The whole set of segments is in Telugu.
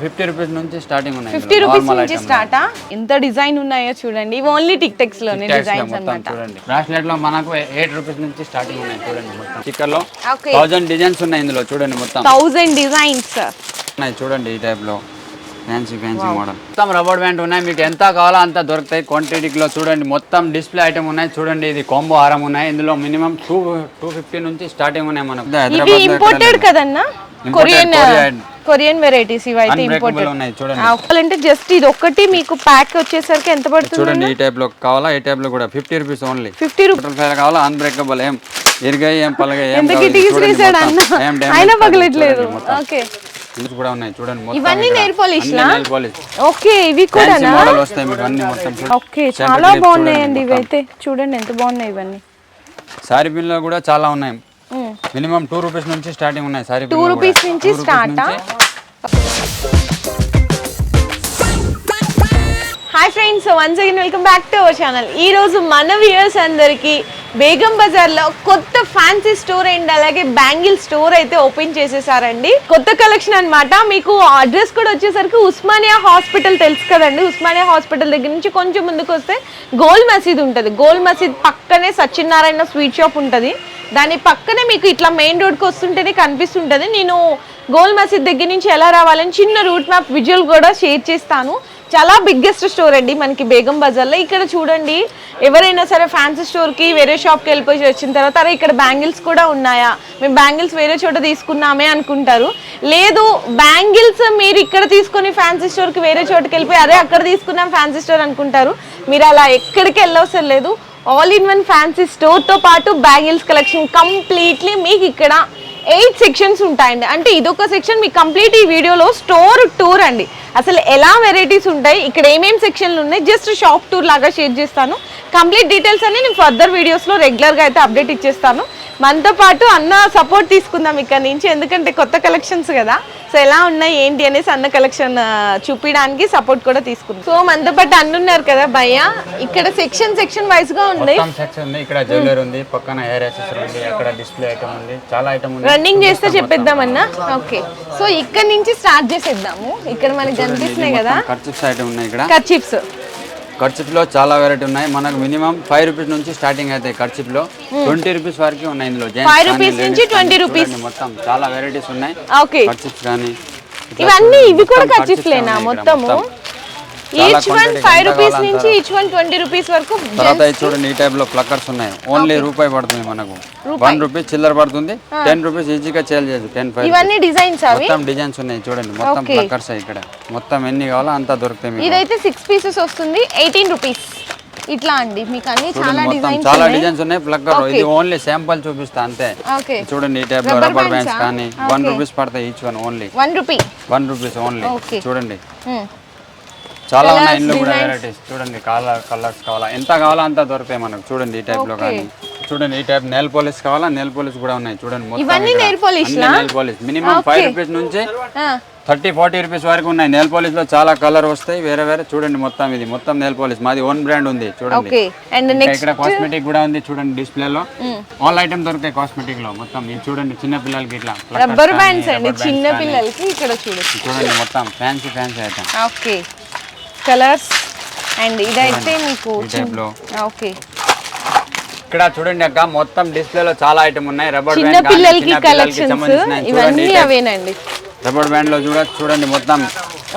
ఫిఫ్టీ రూపీస్ నుంచి స్టార్టింగ్ ఉన్నాయి ఫిఫ్టీ రూపీస్ నుంచి స్టార్టా? ఎంత డిజైన్ ఉన్నాయో చూడండి. ఇవి ఓన్లీ టిక్ టెక్స్లోనే డిజైన్స్ అన్నమాట. చూడండి. బ్రాస్లెట్లో మనకు ఎయిట్ రూపీస్ నుంచి స్టార్టింగ్ ఉన్నాయి చూడండి మొత్తం. స్టిక్కర్లో. థౌసండ్ డిజైన్స్ ఉన్నాయి ఇందులో చూడండి మొత్తం. థౌజండ్ డిజైన్స్ ఉన్నాయి చూడండి ఈ టైప్లో. ఫ్యాన్సీ ఫ్యాన్సీ మోడల్ మొత్తం రబ్బర్ బ్యాండ్ ఉన్నాయి. మీకు ఎంత కావాలో అంత దొరుకుతాయి. క్వాంటిటీలో చూడండి. మొత్తం డిస్ప్లే ఐటమ్ ఉన్నాయి. చూడండి ఇది కాంబో హారం ఉన్నాయి. ఇందులో మినిమం టూ టూ ఫిఫ్టీ నుంచి స్టార్టింగ్ ఉన్నాయి మనకు. హైదరాబాద్లో ఇంపోర్టెడ్ కదన్నా? కొరియన్. కొరియన్ వెరైటీస్ ఇవి అయితే Unbreakable ఇంపోర్టెడ్ ఉన్నాయి చూడండి అంటే జస్ట్ ఇది ఒక్కటి మీకు ప్యాక్ వచ్చేసరికి ఎంత పడుతుంది చూడండి ఈ టైప్లో కావాలా ఈ టైప్లో కూడా fifty rupees only fifty rupees కావాలా అన్బ్రేకబుల్ ఏం ఇరిగాయి ఏం పలగాయి ఏం. అన్న అయినా పగలట్లేదు. ఓకే కూడా ఉన్నాయి చూడండి ఇవన్నీ nail polish. ఓకే ఇవి కూడానా model వస్తాయి మీకు అన్ని మొత్తం. ఓకే చాలా బాగున్నాయండి. ఇవైతే చూడండి ఎంత బాగున్నాయి ఇవన్నీ సారీ బిల్లో కూడా చాలా ఉన్నాయి. మినిమం టూ రూపీస్ నుంచి స్టార్టింగ్ ఉన్నాయి సారీ టూ రూపీస్ నుంచి స్టార్టా? Hi friends once again welcome back to our channel ఈరోజు మన వ్యూయర్స్ అందరికీ బేగం బజార్లో కొత్త ఫ్యాన్సీ స్టోర్ అండ్ అలాగే బ్యాంగిల్ స్టోర్ అయితే ఓపెన్ చేసేసారండి. కొత్త కలెక్షన్ అనమాట మీకు అడ్రస్ కూడా వచ్చేసరికి ఉస్మానియా హాస్పిటల్ తెలుసు కదండి. ఉస్మానియా హాస్పిటల్ దగ్గర నుంచి కొంచెం ముందుకు వస్తే గోల్ మసీద్ ఉంటుంది. గోల్ మసీద్ పక్కనే సత్యనారాయణ స్వీట్ షాప్ ఉంటుంది. దాని పక్కనే మీకు ఇట్లా మెయిన్ రోడ్కి వస్తుంటేనే కనిపిస్తుంటుంది. నేను గోల్ మసీద్ దగ్గర నుంచి ఎలా రావాలని చిన్న రూట్ మ్యాప్ విజువల్ కూడా షేర్ చేస్తాను. చాలా బిగ్గెస్ట్ స్టోర్ అండి మనకి బేగం బజార్లో. ఇక్కడ చూడండి ఎవరైనా సరే ఫ్యాన్సీ స్టోర్కి వేరే షాప్కి వెళ్ళిపోయి వచ్చిన తర్వాత అరే ఇక్కడ బ్యాంగిల్స్ కూడా ఉన్నాయా? మేము బ్యాంగిల్స్ వేరే చోట తీసుకున్నామే అనుకుంటారు. లేదు బ్యాంగిల్స్ మీరు ఇక్కడ తీసుకొని ఫ్యాన్సీ స్టోర్కి వేరే చోటుకి వెళ్ళిపోయి అదే అక్కడ తీసుకున్నాం ఫ్యాన్సీ స్టోర్ అనుకుంటారు. మీరు అలా ఎక్కడికి వెళ్ళవసరం లేదు. ఆల్ ఇన్ వన్ ఫ్యాన్సీ స్టోర్తో పాటు బ్యాంగిల్స్ కలెక్షన్ కంప్లీట్లీ మీకు ఇక్కడ ఎయిట్ సెక్షన్స్ ఉంటాయండి. అంటే ఇదొక సెక్షన్ మీకు కంప్లీట్ ఈ వీడియోలో స్టోర్ టూర్ అండి. అసలు ఎలా వెరైటీస్ ఉంటాయి ఇక్కడ ఏమేమి సెక్షన్లు ఉన్నాయి జస్ట్ షాప్ టూర్ లాగా షేర్ చేస్తాను. కంప్లీట్ డీటెయిల్స్ అన్ని నేను ఫర్దర్ వీడియోస్లో రెగ్యులర్గా అయితే అప్డేట్ ఇచ్చేస్తాను. మనతో పాటు అన్న సపోర్ట్ తీసుకుందాం ఇక్కడ నుంచి. ఎందుకంటే కొత్త కలెక్షన్స్ కదా. సో ఎలా ఉన్నాయి ఏంటి అనేసి అన్న కలెక్షన్ చూపించడానికి సపోర్ట్ కూడా తీసుకుందాం. సో మనతో పాటు అన్న ఉన్నారు కదా భయ్య. ఇక్కడ సెక్షన్ సెక్షన్ వైజ్గా ఉంది. సెక్షన్ ఉంది. ఇక్కడ జ్యువెలరీ ఉంది పక్కన హెయిర్ ఉంది అక్కడ డిస్ప్లే ఐటమ్ ఉంది చాలా ఐటమ్ ఉంది. రన్నింగ్ చేస్తే చెప్పేద్దామన్నా ఓకే సో ఇక్కడ నుంచి స్టార్ట్ చేసేద్దాము. ఇక్కడ మనకి కనిపిస్తున్నాయి కదా. ఖర్చు ఐటమ్ ఉన్నాయి ఇక్కడ. కర్చిప్స్ ఖర్చుప్లో చాలా వెరైటీ ఉన్నాయి. మనకు మినిమం ఫైవ్ రూపీస్ నుంచి స్టార్టింగ్ అవుతాయి ఖర్చుప్లో ట్వంటీ రూపీస్ వరకు ఉన్నాయి ఇందులో. Gents Five కానీ, rupees ladies నుంచి కానీ 20 rupees. చూడండి మొత్తం చాలా వెరైటీస్ ఉన్నాయి. ఓకే ఖర్చుప్స్ కానీ ఇవన్నీ ఇవి కూడా ఉన్నాయి మొత్తము? ఈచ్ వన్ quantity ఫైవ్ ఎంత రూపీస్ కావాలంటారా? నుంచి ఈచ్ వన్ ట్వంటీ రూపీస్ వరకు తర్వాత చూడండి ఈ టైప్లో ప్లక్కర్స్ ఉన్నాయి. ఓన్లీ రూపాయి పడుతుంది మనకు. వన్ రూపీస్ చిల్లర పడుతుంది. టెన్ రూపీస్ ఈజీగా సేల్ టెన్ ఫైవ్ ఇవన్నీ డిజైన్స్ మొత్తం డిజైన్స్ ఉన్నాయి చూడండి మొత్తం. ప్లక్కర్స్ ఇక్కడ. మొత్తం ఎన్ని కావాలో అంత దొరుకుతాయి ఇదైతే సిక్స్ పీసెస్ వస్తుంది ఎయిటీన్ రూపీస్ ఇట్లా అండి మీకు అన్ని చాలా డిజైన్స్ చాలా డిజైన్స్ ఉన్నాయి ఇది ఓన్లీ శాంపుల్ చూపిస్తా అంతే. చూడండి ఈ టైప్ రబ్బర్ బ్యాండ్స్? కానీ వన్ రూపీస్ పడతాయి each one only one rupee one rupees only. చూడండి. చాలా ఉన్నాయి ఇందులో కూడా వెరైటీస్ చూడండి కలర్ కలర్స్ కావాలా? ఎంత కావాలో అంత దొరుకుతాయి మనకు. చూడండి ఈ టైప్లో కానీ. చూడండి ఈ టైప్ నెల్ పోలీస్ కావాలా? నెల్ పోలీస్ కూడా ఉన్నాయి. చూడండి మొత్తం ఇవన్నీ nail polish లా? Nail polish minimum five rupees నుంచి థర్టీ ఫార్టీ రూపీస్ వరకు ఉన్నాయి. నెల్ పాలిష్లో చాలా కలర్ వస్తాయి. వేరే వేరే. చూడండి మొత్తం ఇది. మొత్తం నెల్ పాలిష్ మాది ఓన్ బ్రాండ్ ఉంది. చూడండి. ఇక్కడ కాస్మెటిక్ కూడా ఉంది. చూడండి డిస్ప్లే లో. ఆల్ ఐటమ్ దొరుకుతాయి కాస్మెటిక్లో. మొత్తం ఇది చూడండి చిన్న పిల్లలకి ఇట్లా రబ్బర్ బ్యాండ్స్ అండి. చిన్న. పిల్లలకి ఇక్కడ చూడొచ్చు చూడండి మొత్తం. Fancy fancy item okay colours and ఇదైతే మీకు ఓకే. ఇక్కడ చూడండి అక్క మొత్తం డిస్ప్లే లో చాలా ఐటమ్ ఉన్నాయి. రబ్బర్ చిన్న పిల్లలకి కలెక్షన్స్ ఇవన్నీ అవేనండి. రబ్బర్ బ్యాండ్లో చూడ చూడండి మొత్తం.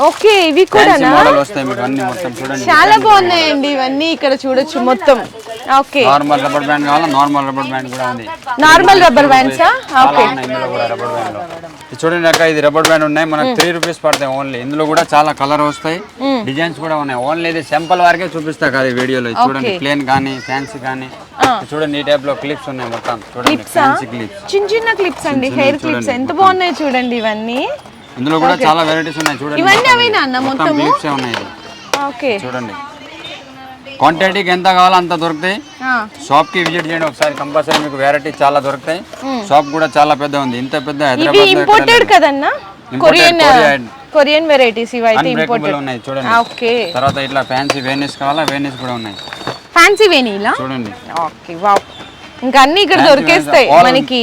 ఓకే ఇవి కూడానా? మోడల్ వస్తాయి మీకు అన్ని మొత్తం చూడండి. చాలా బాగున్నాయండి ఇవన్నీ ఇక్కడ చూడొచ్చు మొత్తం. ఓకే. నార్మల్ రబ్బర్ బ్యాండ్ కావాలా? నార్మల్ రబ్బర్ బ్యాండ్ కూడా ఉంది. నార్మల్ రబ్బర్ బ్యాండ్సా? ఉన్నాయి ఇందులో కూడా రబ్బర్ బ్యాండ్ చూడండి అక్క ఇది రబ్బర్ బ్యాండ్ ఉన్నాయి. మనకు త్రీ రూపీస్ పడతాయి ఓన్లీ ఇందులో కూడా చాలా కలర్ వస్తాయి. డిజైన్స్ కూడా ఉన్నాయి. ఓన్లీ ఇది సింపుల్ వరకే చూపిస్తా కదా ఈ వీడియోలో. చూడండి ప్లేన్ కానీ ఫ్యాన్సీ కానీ చూడండి ఈ టైప్లో క్లిప్స్ ఉన్నాయి మొత్తం. చూడండి ఫ్యాన్సీ క్లిప్స్ చిన్న చిన్న క్లిప్స్ అండి. హెయిర్ క్లిప్స్ ఎంత బాగున్నాయి చూడండి ఇవన్నీ. ఇందులో కూడా చాలా వెరైటీస్ ఉన్నాయి. చూడండి ఇవన్నీ అవేనా అన్న? మొత్తం క్లిప్స్ ఉన్నాయి. ఓకే. చూడండి. క్వాంటిటీకి ఎంత కావాలో అంత దొరుకుతాయి. షాప్కి విజిట్ చేయండి ఒకసారి. కంపల్సరీ మీకు వెరైటీ చాలా దొరుకుతాయి. షాప్ కూడా చాలా పెద్ద ఉంది. ఇంత పెద్ద ఇవి హైదరాబాద్ ఇంపోర్టెడ్ కదన్నా? కొరియన్. కొరియన్ వెరైటీస్ ఇవి అయితే ఇంపోర్టెడ్ ఉన్నాయి. చూడండి. ఓకే తర్వాత ఇట్లా ఫ్యాన్సీ వేనిస్ కావాలా? వేనిస్ కూడా ఉన్నాయి. ఫ్యాన్సీ వేనీలా చూడండి. ఓకే వావ్ ఇంకా అన్ని ఇక్కడ దొరికేస్తాయి. మనకి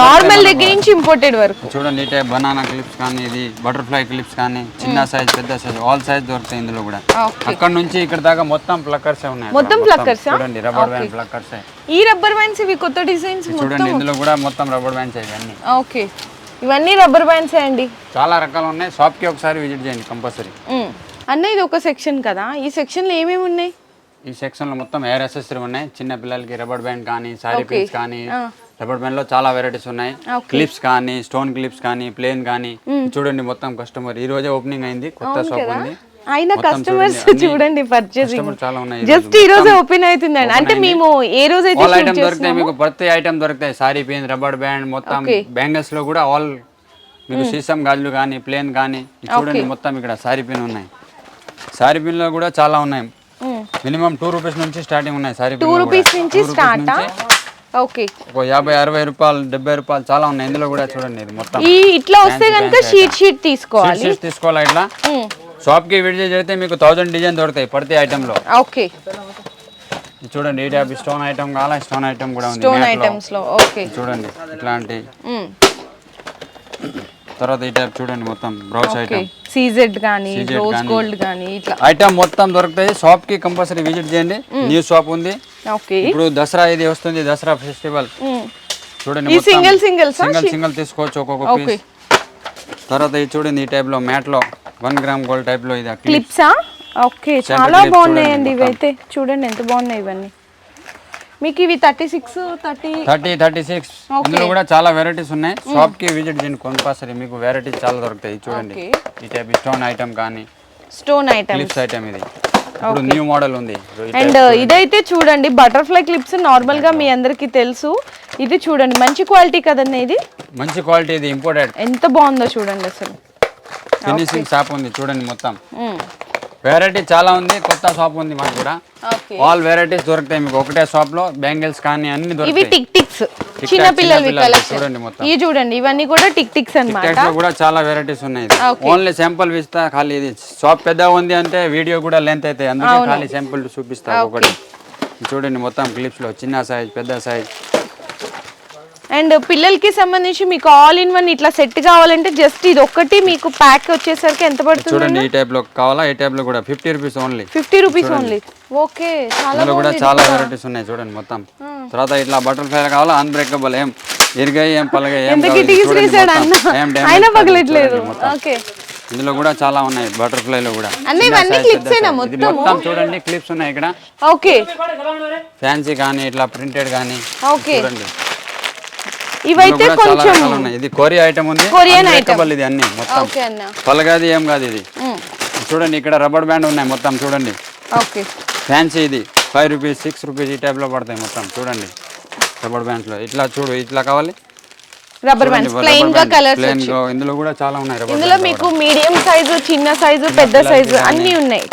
నార్మల్ దగ్గర నుంచి ఇంపోర్టెడ్ వరకు చూడండి ఈ టైప్ బనానా క్లిప్స్ కానీ ఇది బటర్ఫ్లై క్లిప్స్ కానీ చిన్న సైజ్ పెద్ద సైజ్ ఆల్ సైజ్ దొరుకుతాయి ఇందులో కూడా. ఓకే అక్కడ నుంచి ఇక్కడ దాకా మొత్తం ప్లక్కర్స్ ఉన్నాయి. మొత్తం ఆ? చూడండి రబ్బర్ బ్యాండ్ ప్లక్కర్స్ ఈ రబ్బర్ బ్యాండ్స్ ఇవి కొత్త డిజైన్స్ చూడండి ఇందులో కూడా మొత్తం రబ్బర్ బ్యాండ్స్ ఇవన్నీ. ఓకే ఇవన్నీ రబ్బర్ బ్యాండ్స్ అండి? చాలా రకాలు ఉన్నాయి. షాప్కి ఒకసారి విజిట్ చేయండి కంపల్సరీ మ్మ్. అన్న ఇది ఒక సెక్షన్ కదా. ఈ సెక్షన్లో ఏమేమి ఉన్నాయి? ఈ సెక్షన్లో మొత్తం హెయిర్ అసెసరీ ఉన్నాయి. చిన్న పిల్లలకి రబ్బర్ బ్యాండ్ కానీ సారీ పిన్స్ కానీ రబ్బర్ బ్యాండ్లో చాలా వెరైటీస్ ఉన్నాయి. క్లిప్స్ కానీ స్టోన్ క్లిప్స్ కానీ ప్లేన్ కానీ. చూడండి మొత్తం కస్టమర్ ఈ రోజే ఓపెనింగ్ అయింది కొత్త షాప్ ఉంది. మొత్తం కస్టమర్స్ చూడండి, పర్చేసింగ్ జస్ట్ ఈ రోజే. ఓపెన్ అవుతుందండి. అంటే మేము ఏ రోజు అయితే ఐటమ్ దొరుకుతాయి మీకు ప్రతి ఐటమ్ దొరుకుతాయి. సారీ పిన్ రబ్బర్ బ్యాండ్ మొత్తం బ్యాంగిల్స్లో కూడా ఆల్ మీకు సీసం గాజులు కానీ ప్లేన్ కానీ చూడండి మొత్తం ఇక్కడ సారీ పిన్ ఉన్నాయి. సారీ పిన్లో కూడా చాలా ఉన్నాయి. మినిమం టూ రూపీస్ నుంచి స్టార్టింగ్ ఉన్నాయి సారీ టూ రూపీస్ నుంచి స్టార్ట్? ఓకే. ఒక యాభై అరవై రూపాయలు డెబ్బై రూపాయలు చాలా ఉన్నాయి. ఇందులో కూడా చూడండి ఇది మొత్తం. ఈ ఇట్లా వస్తే కనుక షీట్ షీట్ తీసుకోవాలి. షీట్స్ తీసుకోవాలి ఇట్లా. షాప్కి విడిచి చేస్తే మీకు థౌసండ్ డిజైన్ దొరుకుతాయి ప్రతి ఐటమ్లో. ఓకే. చూడండి ఈ టైప్ స్టోన్ ఐటమ్ కావాలా? స్టోన్ ఐటమ్ కూడా ఉంది స్టోన్. ఐటమ్స్లో. ఓకే. చూడండి ఇట్లాంటి. మ్మ్. తర్వాత ఈ టైప్ చూడండి మొత్తం బ్రౌచ్ ఓకే ఐటమ్ సీజెడ్ కానీ రోజ్. గోల్డ్ కానీ ఇట్లా. ఐటమ్ మొత్తం దొరుకుతాయి. షాప్కి కంపల్సరీ విజిట్ చేయండి. న్యూ షాప్ ఉంది. ఓకే ఇప్పుడు దసరా ఇది వస్తుంది. Dasara festival hmm. చూడండి సింగిల్ సింగిల్స్ సింగిల్ సింగిల్ తీసుకోవచ్చు ఒక్కొక్క పీస్ తర్వాత ఇది చూడండి ఈ టైప్లో మ్యాట్లో వన్ గ్రామ్ గోల్డ్ టైప్లో ఇది. క్లిప్సా ఓకే చాలా బాగున్నాయండి ఇవైతే. చూడండి ఎంత బాగున్నాయి ఇవన్నీ. మీకు ఇవి thirty six thirty thirty thirty six. ఇందులో కూడా చాలా వెరైటీస్ ఉన్నాయి. షాప్కి విజిట్ చేయండి కంపల్సరీ మీకు వెరైటీస్ చాలా దొరుకుతాయి. చూడండి. ఈ టైప్ స్టోన్ ఐటమ్ కానీ స్టోన్ ఐటమ్ క్లిప్స్ ఐటమ్ ఇది. ఇప్పుడు న్యూ మోడల్ ఉంది. అండ్ ఇదైతే చూడండి బటర్ఫ్లై క్లిప్స్ నార్మల్గా మీ అందరికి తెలుసు. ఇది చూడండి మంచి క్వాలిటీ కదండి ఇది? మంచి క్వాలిటీ ఇది ఇంపోర్టెడ్ ఎంత బాగుందో చూడండి అసలు. ఫినిషింగ్ షాప్ ఉంది చూడండి మొత్తం. మ్మ్. వెరైటీ చాలా ఉంది కొత్త షాప్ ఉంది మాకు కూడా. ఆల్ వెరైటీస్ దొరుకుతాయి మీకు. ఒకటే షాప్లో బ్యాంగిల్స్ కానీ అన్ని ఇవి టిక్ టిక్స్ చిన్న పిల్లలవి చూడండి మొత్తం. ఇవి చూడండి ఇవన్నీ కూడా టిక్ టిక్స్ అన్నమాట. కూడా చాలా వెరైటీస్ ఉన్నాయి. ఓన్లీ శాంపుల్ ఇస్తా ఖాళీ ఇది. షాప్ పెద్దగా ఉంది అంటే వీడియో కూడా లెంత్ అయితే అందుకే ఖాళీ శాంపుల్ చూపిస్తా ఒకటి. చూడండి మొత్తం క్లిప్స్లో చిన్న సైజ్ పెద్ద సైజ్ అండ్ పిల్లలకి సంబంధించి మీకు ఆల్ ఇన్ వన్ ఇట్లా సెట్ కావాలంటే జస్ట్ ఇది ఒక్కటి మీకు ప్యాక్ వచ్చేసరికి ఎంత పడుతుంది చూడండి ఈ టైప్లో కావాలా? ఈ టైప్లో కూడా fifty rupees only fifty rupees only okay చాలా కూడా చాలా వెరైటీస్ ఉన్నాయి చూడండి మొత్తం. తర్వాత ఇట్లా బటర్ఫ్లై కావాలా? అన్బ్రేకబుల్ ఏం? ఇరిగాయి ఏం? పలగాయి ఏం? అయినా పగలట్లేదు. ఓకే ఇందులో కూడా చాలా ఉన్నాయి బటర్ఫ్లై లో కూడా. అన్న ఇవన్నీ మొత్తం చూడండి క్లిప్స్ ఉన్నాయి ఇక్కడ. ఓకే ఫ్యాన్సీ కానీ ఇట్లా ప్రింటెడ్ కానీ. ఓకే చూడండి. ఇవైతే కొంచెం ఇది కొరియా ఐటమ్ ఉంది. Korean Unbreakable ఇది అన్ని మొత్తం. ఓకే అన్న. పలగాది ఏం కాదు ఇది. చూడండి ఇక్కడ రబ్బర్ బ్యాండ్ ఉన్నాయి మొత్తం చూడండి. ఓకే. ఫ్యాన్సీ ఇది. ఫైవ్ రూపీస్ సిక్స్ రూపీస్ ఈ టైప్లో పడతాయి మొత్తం చూడండి. రబ్బర్ బ్యాండ్స్లో ఇట్లా చూడు ఇట్లా కావాలి. Rubber bands. ప్లెయిన్గా కలర్స్ ఇందులో కూడా చాలా ఉన్నాయి రబ్బర్ ఇందులో మీకు మీడియం సైజు చిన్న సైజు పెద్ద సైజు అన్ని ఉన్నాయి.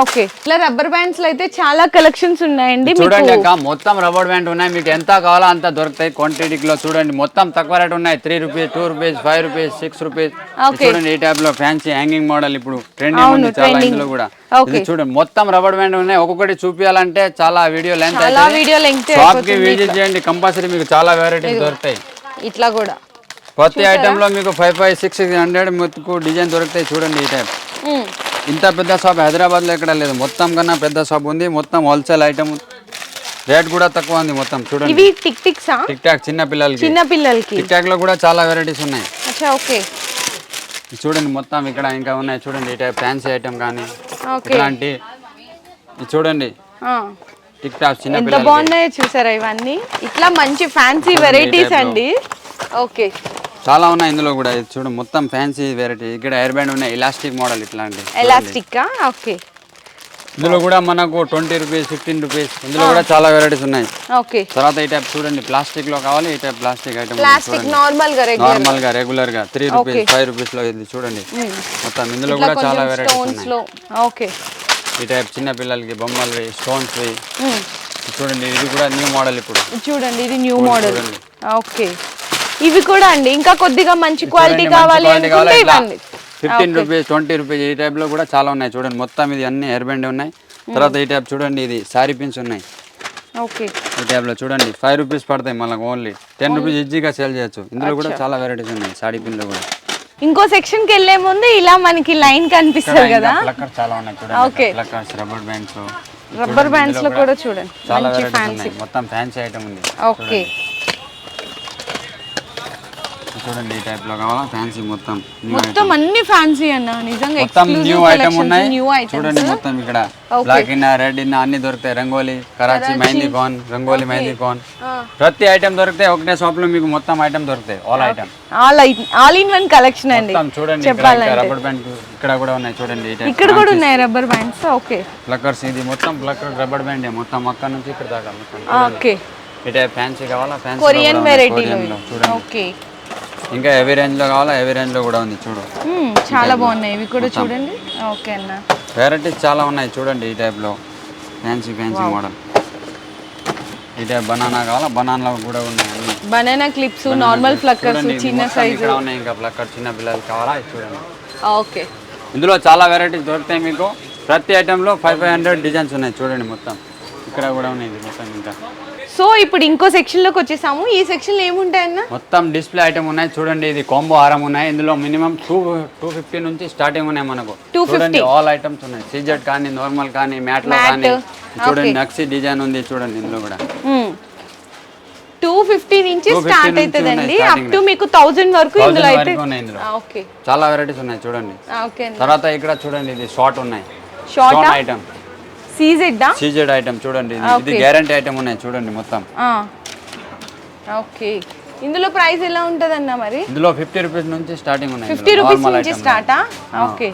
ఓకే ఇట్లా రబ్బర్ బ్యాండ్స్లో అయితే చాలా కలెక్షన్స్ ఉన్నాయండి చూడండి అక్క మొత్తం రబ్బర్ బ్యాండ్ ఉన్నాయి. మీకు ఎంత కావాలో అంత దొరుకుతాయి. క్వాంటిటీలో చూడండి మొత్తం తక్కువ రేట్ ఉన్నాయి. Three rupees two rupees five rupees six rupees. చూడండి ఈ టైప్లో ఫ్యాన్సీ హ్యాంగింగ్ మోడల్ ఇప్పుడు ట్రెండింగ్ ఉంది చాలా. ఇందులో కూడా. ఇది చూడండి మొత్తం రబ్బర్ బ్యాండ్ ఉన్నాయి. ఒక్కొక్కటి చూపించాలంటే చాలా వీడియో లెంత్ చాలా వీడియో లెంగ్త్ షాప్కి విజిట్ చేయండి కంపల్సరీ మీకు చాలా వెరైటీస్ దొరుకుతాయి. ఇట్లా కూడా. ప్రతి ఐటమ్లో మీకు ఫైవ్ ఫైవ్ సిక్స్ హండ్రెడ్ మీకు డిజైన్ దొరుకుతాయి చూడండి ఈ టైప్. ఇంత పెద్ద షాప్ హైదరాబాద్లో ఎక్కడ లేదు. మొత్తం కన్నా పెద్ద షాప్ ఉంది. మొత్తం హోల్సేల్ ఐటమ్ రేట్ కూడా తక్కువ ఉంది మొత్తం చూడండి. ఇవి టిక్ టిక్సా టిక్ టాక్ చిన్న పిల్లలకి. చిన్న పిల్లలకి. టిక్ టాక్లో కూడా చాలా వెరైటీస్ ఉన్నాయి. అచ్చా ఓకే. చూడండి మొత్తం ఇక్కడ ఇంకా ఉన్నాయి. చూడండి ఈ టైప్ ఫ్యాన్సీ ఐటమ్ కానీ ఇది చూడండి. టిక్ టాక్ చిన్న ఎంత బాగున్నాయో చూసారా ఇవన్నీ? ఇట్లా మంచి ఫ్యాన్సీ వెరైటీస్ అండి. ఓకే. చాలా ఉన్నాయి ఇందులో కూడా. చూడు మొత్తం ఫ్యాన్సీ వెరైటీ ఇక్కడ ఎయిర్ బ్యాండ్ ఉన్నాయి ఇలాస్టిక్ మోడల్ ఇట్లాంటి. ఎలాస్టిక్ ఓకే ఇందులో కూడా మనకు ట్వంటీ రూపీస్ ఫిఫ్టీన్ రూపీస్ ఇందులో కూడా చాలా వెరైటీస్ ఉన్నాయి. ఓకే తర్వాత ఈ టైప్ చూడండి ప్లాస్టిక్లో కావాలి ఈ టైప్ ప్లాస్టిక్ ఐటమ్ ప్లాస్టిక్ నార్మల్గా రెగ్యులర్ నార్మల్గా రెగ్యులర్గా. త్రీ రూపీస్ ఫైవ్ రూపీస్లో ఇది చూడండి. మొత్తం ఇందులో కూడా చాలా వెరైటీస్ ఓకే ఈ టైప్ చిన్న పిల్లలకి బొమ్మలు స్టోన్స్ చూడండి ఇది కూడా న్యూ మోడల్ ఇప్పుడు. చూడండి ఇది న్యూ మోడల్. ఓకే ఇవి కూడా అండి. ఇంకా కొద్దిగా మంచి క్వాలిటీ కావాలి అనుకుంటే ఇవ్వండి. ఫిఫ్టీన్ రూపీస్ ట్వంటీ రూపీస్ ఈ టైప్లో కూడా చాలా ఉన్నాయి. చూడండి మొత్తం ఇది అన్ని హెయిర్ బ్యాండ్ ఉన్నాయి. తర్వాత ఈ టైప్ చూడండి ఇది సారీ పిన్స్ ఉన్నాయి. ఓకే ఈ టైప్లో చూడండి ఫైవ్ రూపీస్ పడతాయి మళ్ళీ ఓన్లీ టెన్ రూపీస్ ఈజీగా సేల్ చేయొచ్చు. ఇందులో కూడా చాలా వెరైటీస్ ఉన్నాయి సాడీ పిన్లో కూడా. ఇంకో సెక్షన్కి వెళ్ళే ముందు ఇలా మనకి లైన్ కనిపిస్తుంది కదా. చాలా ఉన్నాయి. చూడండి రబ్బర్ బ్యాండ్స్ రబ్బర్ బ్యాండ్స్లో కూడా చూడండి. చాలా వెరైటీస్ ఉన్నాయి. మొత్తం ఫ్యాన్సీ ఐటమ్ ఉంది. ఓకే చూడండి ఈ టైప్లో కావాలా? ఫ్యాన్సీ మొత్తం. మొత్తం అన్ని ఫ్యాన్సీ అన్న నిజంగా మొత్తం న్యూ ఐటమ్ ఉన్నాయి. న్యూ చూడండి ఐటమ్స్ మొత్తం ఇక్కడ. బ్లాక్ ఇన్న రెడ్ ఇన్న అన్ని దొరుకుతాయి. రంగోలీ కరాచీ మెహందీ కాన్ రంగోలీ మెహందీ కాన్. ప్రతి ఐటమ్ దొరుకుతాయి ఒకటే షాప్లో మీకు మొత్తం ఐటమ్ దొరుకుతాయి. All item all all in one collection అండి. మొత్తం చూడండి రబ్బర్ బ్యాండ్ ఇక్కడ కూడా ఉన్నాయి చూడండి. ఇక్కడ కూడా ఉన్నాయి రబ్బర్ బ్యాండ్స్ ఓకే ప్లక్కర్స్ ఇది మొత్తం ప్లక్కర్ రబ్బర్ బ్యాండ్ మొత్తం అక్కడ నుంచి ఇక్కడ దాకా మొత్తం. ఓకే టైప్ ఫ్యాన్సీ కావాలా? ఫ్యాన్సీ కొరియన్ వెరైటీలో చూడండి. ఓకే ఇంకా హెవీ రేంజ్లో కావాలా? హెవీ రేంజ్లో కూడా ఉంది చూడు. చాలా బాగున్నాయి. ఇవి కూడా చూడండి. ఓకే అన్న. వెరైటీస్ చాలా ఉన్నాయి చూడండి ఈ టైప్లో ఫ్యాన్సీ ఫ్యాన్సీ మోడల్ ఈ టైప్ బనానా కావాలా? బనానాలో కూడా ఉన్నాయి. బనానా క్లిప్స్ నార్మల్ ఫ్లక్కర్స్ చిన్న సైజు ఇక్కడ ఉన్నాయి ఇంకా ప్లక్కర్ చిన్న పిల్లలకి కావాలా? చూడండి. ఓకే. ఇందులో చాలా వెరైటీస్ దొరుకుతాయి మీకు. ప్రతి ఐటెంలో ఫైవ్ ఫైవ్ హండ్రెడ్ డిజైన్స్ ఉన్నాయి చూడండి మొత్తం. ఇక్కడ కూడా ఉన్నాయి మొత్తం ఇంకా. సో ఇప్పుడు ఇంకో సెక్షన్లోకి వచ్చేసాము. ఈ సెక్షన్లో ఏముంటాయన్న మొత్తం డిస్ప్లే ఐటమ్ ఉన్నాయి. చూడండి ఇది కాంబో హారం ఉన్నాయి. ఇందులో మినిమం టూ టూ ఫిఫ్టీ నుంచి స్టార్టింగ్ ఉన్నాయి మనకు. 250. చూడండి ఆల్ ఐటమ్స్ ఉన్నాయి. సీజెడ్ కానీ నార్మల్ కానీ మ్యాట్లో కానీ. చూడండి నక్సీ డిజైన్ ఉంది చూడండి ఇందులో కూడా. టూ ఫిఫ్టీ నుంచి 250 స్టార్ట్ అవుతుందండి అప్ టు మీకు థౌజండ్ వరకు ఇందులో థౌసండ్ అయితే ఓకే చాలా వెరైటీస్ ఉన్నాయి చూడండి. ఓకే తర్వాత ఇక్కడ చూడండి ఇది షార్ట్ ఉన్నాయి. ఆ? ఐటమ్ సీజెడ్డా? సీజెడ్ ఐటమ్ చూడండి ఇది. గ్యారంటీ ఐటమ్ ఉన్నాయి చూడండి మొత్తం. ఓకే. ఇందులో ప్రైస్ ఎలా ఉంటుందన్న మరి? ఇందులో ఫిఫ్టీ రూపీస్ నుంచి స్టార్టింగ్ ఉన్నాయి ఫిఫ్టీ. రూపీస్ నుంచి స్టార్టా? ఓకే.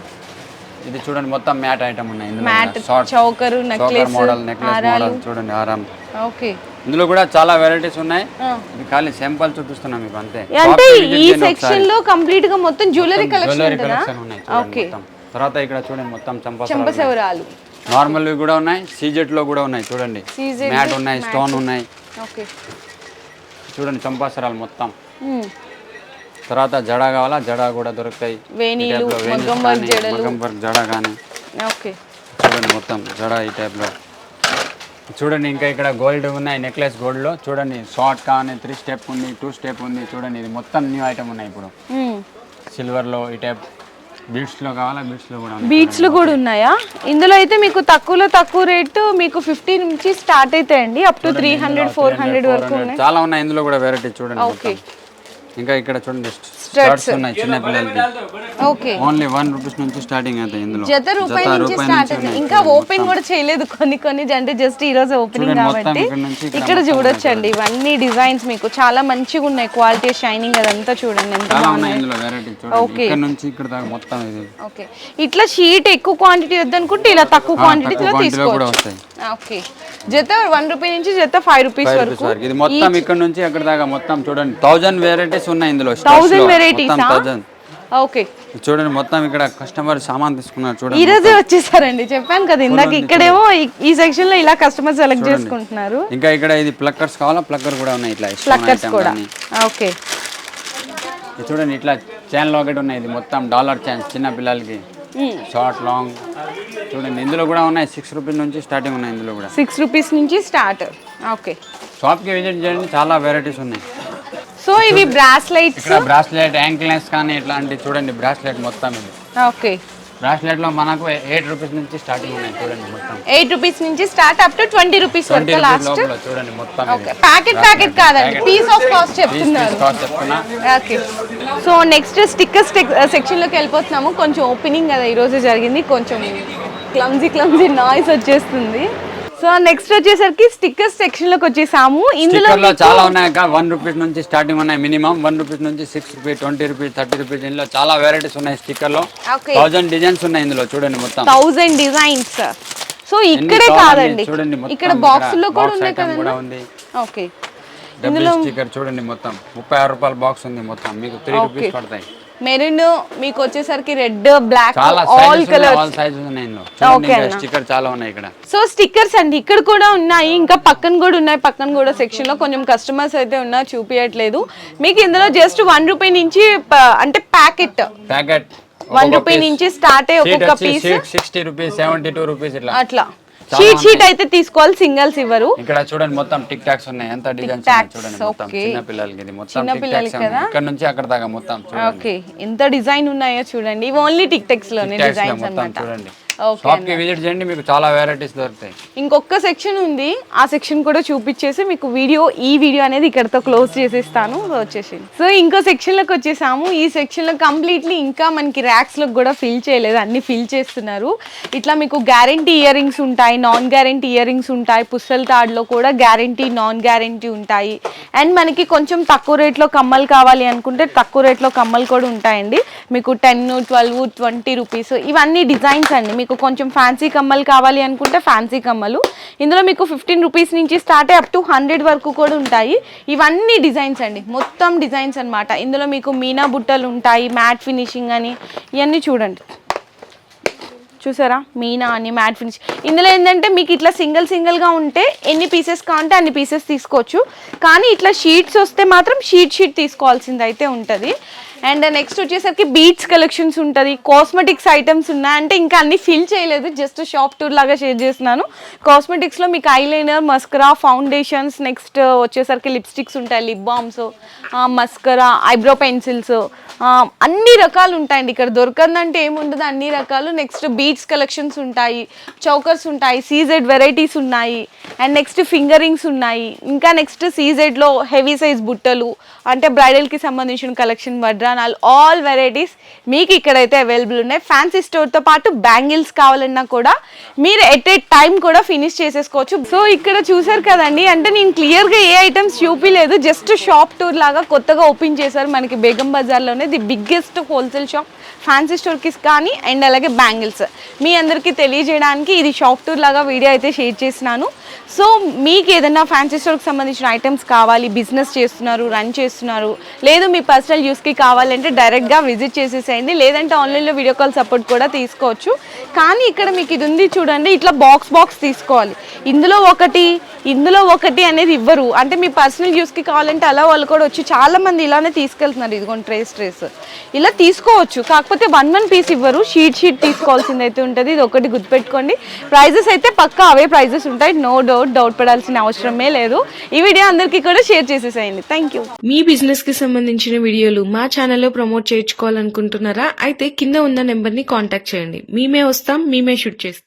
ఇది చూడండి మొత్తం మ్యాట్ ఐటమ్ ఉన్నాయి ఇందులో matte choker necklace model necklace model చూడండి హారం. ఓకే. ఇందులో కూడా చాలా వెరైటీస్ ఉన్నాయి. ఇది ఖాళీ శాంపుల్ చూపిస్తున్నాం మీకు అంతే. అంటే ఈ సెక్షన్లో కంప్లీట్గా మొత్తం జ్యువెలరీ కలెక్షన్ జ్యువెలరీ కలెక్షన్ ఉన్నాయి ఓకే. తర్వాత ఇక్కడ చూడండి మొత్తం చంపా చంపసవరాలు నార్మల్ కూడా ఉన్నాయి సీజెట్లో కూడా ఉన్నాయి చూడండి. మ్యాట్ ఉన్నాయి స్టోన్ ఉన్నాయి. చూడండి చంపాసరాలు మొత్తం. తర్వాత జడ కావాలా? జడ కూడా దొరుకుతాయి. లో మగ్గం వర్క్ కానీ, జడ చూడండి మొత్తం జడ ఈ టైప్లో చూడండి ఇంకా ఇక్కడ గోల్డ్ ఉన్నాయి నెక్లెస్ గోల్డ్లో చూడండి షార్ట్ కానీ త్రీ స్టెప్ ఉంది టూ స్టెప్ ఉంది. చూడండి ఇది మొత్తం న్యూ ఐటమ్ ఉన్నాయి ఇప్పుడు. సిల్వర్లో ఈ టైప్ కావాలా? కూడా బీట్స్లో కూడా ఉన్నాయా? ఇందులో అయితే మీకు తక్కువలో తక్కువ రేటు మీకు ఫిఫ్టీ నుంచి స్టార్ట్ అవుతాయండి. Up to three hundred four hundred వరకు 400 చాలా ఉన్నాయి ఇందులో కూడా వెరైటీ చూడండి ఓకే. ఇంకా ఇక్కడ చూడండి స్టర్ట్స్ ఉన్నాయి చిన్న పిల్లలకి. ఓకే ఓన్లీ వన్ రూపీస్ నుంచి స్టార్టింగ్ అవుతాయి ఇందులో. జత రూపాయి నుంచి స్టార్ట్ అవుతుంది ఇంకా ఓపెన్ కూడా చేయలేదు కొన్ని కొన్ని అంటే జస్ట్ ఈ రోజు ఓపెనింగ్ కాబట్టి ఇక్కడ చూడొచ్చండి. ఇవన్నీ డిజైన్స్ మీకు. చాలా మంచిగా ఉన్నాయి క్వాలిటీ షైనింగ్ అదంతా చూడండి ఎంత చాలా ఉన్నాయి ఇందులో వెరైటీ చూడండి ఇక్కడ నుంచి ఇక్కడ దాకా మొత్తం ఇది. ఓకే ఇట్లా షీట్ ఎక్కువ క్వాంటిటీ వద్దనుకుంటే ఇలా తక్కువ క్వాంటిటీలో తీసుకోవచ్చు. ఓకే జత వన్ రూపీ నుంచి జత ఫైవ్ రూపీస్ వరకు రూపీస్ వరకు ఇది మొత్తం ఇక్కడ నుంచి అక్కడ దాకా మొత్తం చూడండి. థౌజండ్ వెరైటీస్ ఉన్నాయి ఇందులో. Thousand varieties okay. చూడండి మొత్తం ఇక్కడ కస్టమర్ సామాన్ తీసుకున్నారు. ఈ చూడండి రోజే వచ్చేసారండి చెప్పాను కదా ఇందాక ఇక్కడేమో ఈ- ఈ సెక్షన్లో ఇలా కస్టమర్ సెలెక్ట్ చేసుకుంటున్నారు. ఇంకా ఇక్కడ ఇది ప్లక్కర్స్ కావాలా? ప్లక్కర్ కూడా ఉన్నాయి ఇట్లా ప్లక్కర్స్ కూడా. ఓకే. ఇది చూడండి ఇట్లా చైన్ లాకెట్ ఉన్నాయి. ఇది మొత్తం డాలర్ చైన్స్ చిన్న పిల్లలకి. షార్ట్ లాంగ్ చూడండి ఇందులో కూడా ఉన్నాయి. సిక్స్ రూపీస్ నుంచి స్టార్టింగ్ ఉన్నాయి ఇందులో కూడా. సిక్స్ రూపీస్ నుంచి స్టార్ట్ ఓకే. షాప్కి విజిట్ చేయండి చాలా వెరైటీస్ ఉన్నాయి. సో ఇవి బ్రాస్లైట్స్? ఇక్కడ బ్రాస్లెట్ యాంక్లెస్ కానీ ఇట్లాంటి చూడండి బ్రాస్లెట్ మొత్తం ఇది. ఓకే. బ్రాస్లెట్లో మనకు ఎయిట్ రూపీస్ నుంచి స్టార్టింగ్ ఉన్నాయి చూడండి మొత్తం. ఎయిట్ రూపీస్ నుంచి start up to twenty rupees వరకు లాస్ట్. చూడండి మొత్తం ఓకే. ప్యాకెట్ ప్యాకెట్ కాదండి. పీస్ ఆఫ్ కాస్ట్ చెప్తున్నారు. ఓకే. సో నెక్స్ట్ స్టిక్కర్స్ సెక్షన్లోకి వెళ్ళిపోతున్నాము. కొంచెం ఓపెనింగ్ కదా ఈరోజు జరిగింది. కొంచెం క్లమ్జీ క్లమ్జీ నాయిస్ వచ్చేస్తుంది. సో నెక్స్ట్ వచ్చేసరికి స్టిక్కర్స్ సెక్షన్లోకి వచ్చేసాము. ఇందులో చాలా ఉన్నాయి అక్క. వన్ రూపీస్ నుంచి స్టార్టింగ్ ఉన్నాయి మినిమం వన్ రూపీస్ నుంచి six rupees twenty rupees thirty rupees ఇందులో చాలా వెరైటీస్ ఉన్నాయి స్టిక్కర్లో థౌజండ్ డిజైన్స్ ఉన్నాయి ఇందులో. చూడండి మొత్తం. థౌజండ్ డిజైన్స్ సో ఇక్కడే కావాలండి? కాదండి. చూడండి మొత్తం ఇక్కడ. బాక్స్లో కూడా ఉన్నాయి కూడా కదండి. ఉంది. ఓకే డబ్బుల్ స్టిక్కర్ చూడండి మొత్తం. ముప్పై ఆరు రూపాయల బాక్స్ ఉంది మొత్తం. మీకు త్రీ రూపీస్ పడతాయి. మెరూన్ మీకు వచ్చేసరికి red black all sizes colour all sizes ఉన్నాయి ఇందులో. చూడండి ఇంకా స్టిక్కర్ చాలా ఉన్నాయి ఇక్కడ. సో స్టిక్కర్స్ అండి ఇక్కడ కూడా ఉన్నాయి ఇంకా పక్కన కూడా ఉన్నాయి పక్కన కూడా సెక్షన్లో. కొంచెం కస్టమర్స్ అయితే ఉన్నారు చూపించట్లేదు మీకు ఇందులో జస్ట్ వన్ రూపీ నుంచి అంటే ప్యాకెట్ ప్యాకెట్ వన్ రూపీ నుంచి స్టార్ట్ అయ్యి ఒక్కొక్క piece sixty rupees seventy two rupees ఇట్లా. అట్లా. షీట్ షీట్ అయితే తీసుకోవాలి సింగల్స్ ఇవ్వరు. ఇక్కడ చూడండి మొత్తం టిక్ టాక్స్ ఉన్నాయి. ఎంత డిజైన్స్ Tacs, చూడండి మొత్తం. చిన్న పిల్లలకి ఇది మొత్తం చిన్న పిల్లలకి కదా? ఇక్కడ నుంచి అక్కడ దాకా మొత్తం ఓకే. ఎంత డిజైన్ ఉన్నాయో చూడండి. ఇవి ఓన్లీ టిక్ టెక్స్లోనే డిజైన్స్ అన్నమాట. చూడండి. షాప్కి విజిట్ చేయండి మీకు చాలా వెరైటీస్ దొరుకుతాయి. ఇంకొక సెక్షన్ ఉంది ఆ సెక్షన్ కూడా చూపించేసి మీకు వీడియో ఈ వీడియో అనేది ఇక్కడతో క్లోజ్ చేసేస్తాను. వచ్చేసి సో ఇంకో సెక్షన్లోకి వచ్చేసాము. ఈ సెక్షన్లో కంప్లీట్లీ ఇంకా మనకి ర్యాక్స్లో కూడా ఫిల్ చేయలేదు. అన్ని ఫిల్ చేస్తున్నారు. ఇట్లా మీకు గ్యారంటీ ఇయర్ రింగ్స్ ఉంటాయి నాన్ గ్యారంటీ ఇయర్ రింగ్స్ ఉంటాయి. పుస్తల తాడులో కూడా గ్యారంటీ నాన్ గ్యారంటీ ఉంటాయి. అండ్ మనకి కొంచెం తక్కువ రేట్లో కమ్మలు కావాలి అనుకుంటే తక్కువ రేట్లో కమ్మలు కూడా ఉంటాయండి. మీకు టెన్ ట్వెల్వ్ ట్వంటీ రూపీస్ ఇవన్నీ డిజైన్స్ అండి. మీకు మీకు కొంచెం ఫ్యాన్సీ కమ్మలు కావాలి అనుకుంటే ఫ్యాన్సీ కమ్మలు. ఇందులో మీకు ఫిఫ్టీన్ రూపీస్ నుంచి స్టార్ట్ అప్ టు హండ్రెడ్ వరకు కూడా ఉంటాయి. ఇవన్నీ డిజైన్స్ అండి. మొత్తం డిజైన్స్ అనమాట ఇందులో మీకు మీనా బుట్టలు ఉంటాయి మ్యాట్ ఫినిషింగ్ అని. ఇవన్నీ చూడండి. చూసారా? మీనా అని మ్యాట్ ఫినిష్ ఇందులో ఏంటంటే మీకు ఇట్లా సింగిల్ సింగిల్గా ఉంటే ఎన్ని పీసెస్ కావాలంటే అన్ని పీసెస్ తీసుకోవచ్చు. కానీ ఇట్లా షీట్స్ వస్తే మాత్రం షీట్ షీట్ తీసుకోవాల్సింది అయితే ఉంటుంది. అండ్ నెక్స్ట్ వచ్చేసరికి బీట్స్ కలెక్షన్స్ ఉంటుంది. కాస్మెటిక్స్ ఐటమ్స్ ఉన్నాయి. అంటే ఇంకా అన్ని ఫిల్ చేయలేదు. జస్ట్ షాప్ టూర్ లాగా షేర్ చేస్తున్నాను. కాస్మెటిక్స్లో మీకు ఐలైనర్ మస్కరా ఫౌండేషన్స్ నెక్స్ట్ వచ్చేసరికి లిప్స్టిక్స్ ఉంటాయి. Lip balms mascara eyebrow pencils అన్ని రకాలు ఉంటాయండి ఇక్కడ. దొరకందంటే ఏముండదు. అన్ని రకాలు. నెక్స్ట్ బీట్స్ కలెక్షన్స్ ఉంటాయి. చౌకర్స్ ఉంటాయి. సీజెడ్ వెరైటీస్ ఉన్నాయి. అండ్ నెక్స్ట్ ఫింగరింగ్స్ ఉన్నాయి. ఇంకా నెక్స్ట్ సీజెడ్లో హెవీ సైజ్ బుట్టలు అంటే బ్రైడల్కి సంబంధించిన కలెక్షన్ వడ్రానాలు ఆల్ వెరైటీస్ మీకు ఇక్కడైతే అవైలబుల్ ఉన్నాయి. ఫ్యాన్సీ స్టోర్తో పాటు బ్యాంగిల్స్ కావాలన్నా కూడా మీరు ఎట్ ఏ టైం కూడా ఫినిష్ చేసేసుకోవచ్చు. సో ఇక్కడ చూసారు కదండి అంటే నేను క్లియర్గా ఏ ఐటమ్స్ చూపించలేదు జస్ట్ షాప్ టూర్ లాగా కొత్తగా ఓపెన్ చేశారు మనకి Begum బజార్లోనే the biggest wholesale shop fancy స్టోర్కి కానీ అండ్ అలాగే బ్యాంగిల్స్ మీ అందరికీ తెలియజేయడానికి ఇది షాప్ టూర్ లాగా వీడియో అయితే షేర్ చేసినాను సో మీకు ఏదైనా ఫ్యాన్సీ స్టోర్కి సంబంధించిన ఐటమ్స్ కావాలి బిజినెస్ చేస్తున్నారు రన్ చేస్తున్నారు లేదు మీ పర్సనల్ యూస్కి కావాలంటే డైరెక్ట్గా విజిట్ చేసేసేయండి లేదంటే ఆన్లైన్లో వీడియో కాల్ సపోర్ట్ కూడా తీసుకోవచ్చు. కానీ ఇక్కడ మీకు ఇది ఉంది చూడండి ఇట్లా బాక్స్ బాక్స్ తీసుకోవాలి. ఇందులో ఒకటి ఇందులో ఒకటి అనేది ఇవ్వరు. అంటే మీ పర్సనల్ యూస్కి కావాలంటే అలా వాళ్ళు కూడా వచ్చి చాలామంది ఇలానే తీసుకెళ్తున్నారు. ఇదిగోండి ట్రేస్ ట్రేస్ ఇలా తీసుకోవచ్చు. కాకపోతే వన్ వన్ పీస్ ఇవ్వరు. షీట్ షీట్ తీసుకోవాల్సింది అయితే ఉంటుంది. ఇది ఒకటి గుర్తుపెట్టుకోండి. ప్రైజెస్ అయితే పక్కా అవే ప్రైజెస్ ఉంటాయి. నో డౌట్ డౌట్ పడాల్సిన అవసరమే లేదు. ఈ వీడియో అందరికీ కూడా షేర్ చేసేసేయండి. థ్యాంక్ యూ మీ బిజినెస్కి సంబంధించిన వీడియోలు మా ఛానల్లో ప్రమోట్ చేయించుకోవాలనుకుంటున్నారా? అయితే కింద ఉన్న నెంబర్ని కాంటాక్ట్ చేయండి. మేమే వస్తాం మేమే షూట్ చేస్తాం.